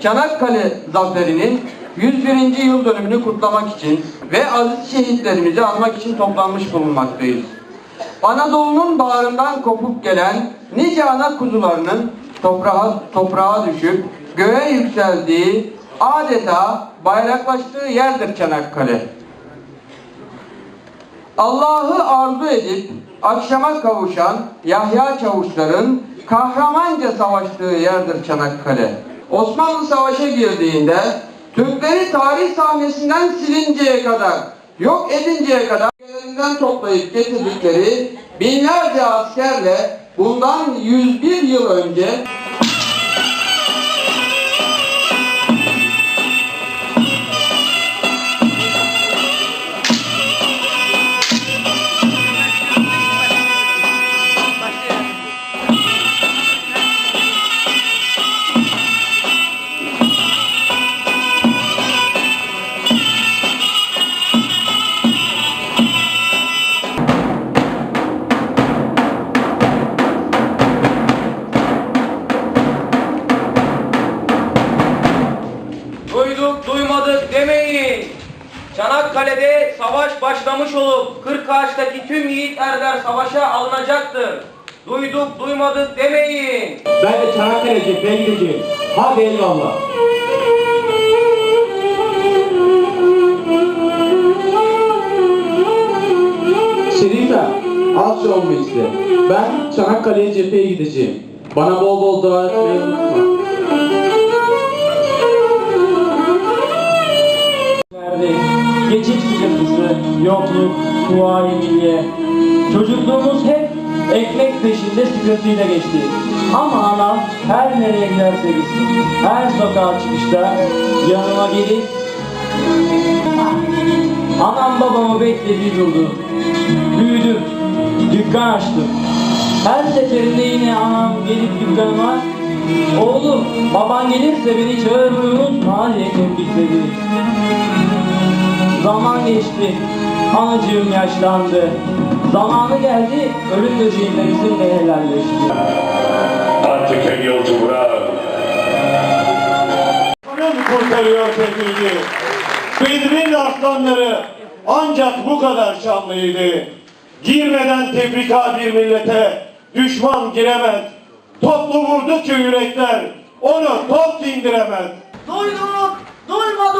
Çanakkale zaferinin 101. yıl dönümünü kutlamak için ve aziz şehitlerimizi anmak için toplanmış bulunmaktayız. Anadolu'nun bağrından kopup gelen nice ana kuzularının toprağa, toprağa düşüp göğe yükseldiği adeta bayraklaştığı yerdir Çanakkale. Allah'ı arzu edip akşama kavuşan Yahya Çavuşların kahramanca savaştığı yerdir Çanakkale. Osmanlı savaşa girdiğinde Türkleri tarih sahnesinden silinceye kadar, yok edinceye kadar ülkelerinden toplayıp getirdikleri binlerce askerle bundan 101 yıl önce Çanakkale'de savaş başlamış olup Kırkağaç'taki tüm yiğit erler savaşa alınacaktır. Duyduk duymadık demeyin. Ben de Çanakkale cepheye gideceğim. Hadi eyvallah. Şerife, az şey olma işte. Ben Çanakkale'ye cepheye gideceğim. Bana bol bol dua etmeyi unutma. Kuvayi milliye. Çocukluğumuz hep ekmek peşinde sıkıntıyla geçti. Ama anam her nereye giderse gitsin, her sokağa çıkışta yanıma gelip Anam babamı beklediği durdu. Büyüdüm, dükkan açtım. Her seferinde yine anam gelip dükkanıma Oğlum, baban gelirse beni çağırmayı unutma diye tembihledi. Zaman geçti, anacığım yaşlandı. Zamanı geldi, ölüm döşeğinde bizimle helalleşti. Artık en yolcu bırak. Canım kurtarıyor Fethi'yi. Bedir'in aslanları ancak bu kadar şanlıydı. Girmeden tebrika bir millete düşman giremez. Toplu vurdu ki yürekler onu top dindiremez. Duyduk duymadık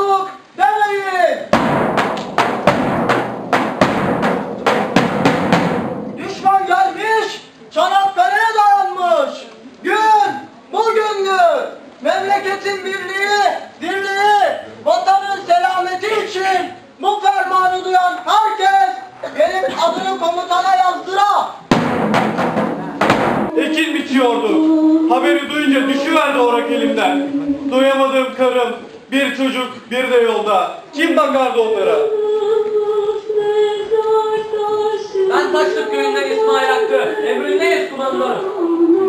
Çanakkale'ye dayanmış. Gün bugündür. Memleketin birliği, dirliği, vatanın selameti için bu fermanı duyan herkes gelip adını komutana yazdıra. Ekin bitiyordu. Haberi duyunca düşüverdi orak elimden. Duyamadığım karım, bir çocuk, bir de yolda. Kim bakardı onlara? Ben Taşlık köyünden İsmail Hakkı. 頑張る。